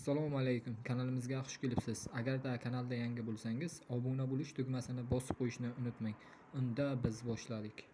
assalomu alaykum. Kanalimizga xush kelibsiz. Agarda kanalda yangi bo'lsangiz obuna bo'lish tugmasini bosib qo'yishni unutmang. Unda biz boshladik.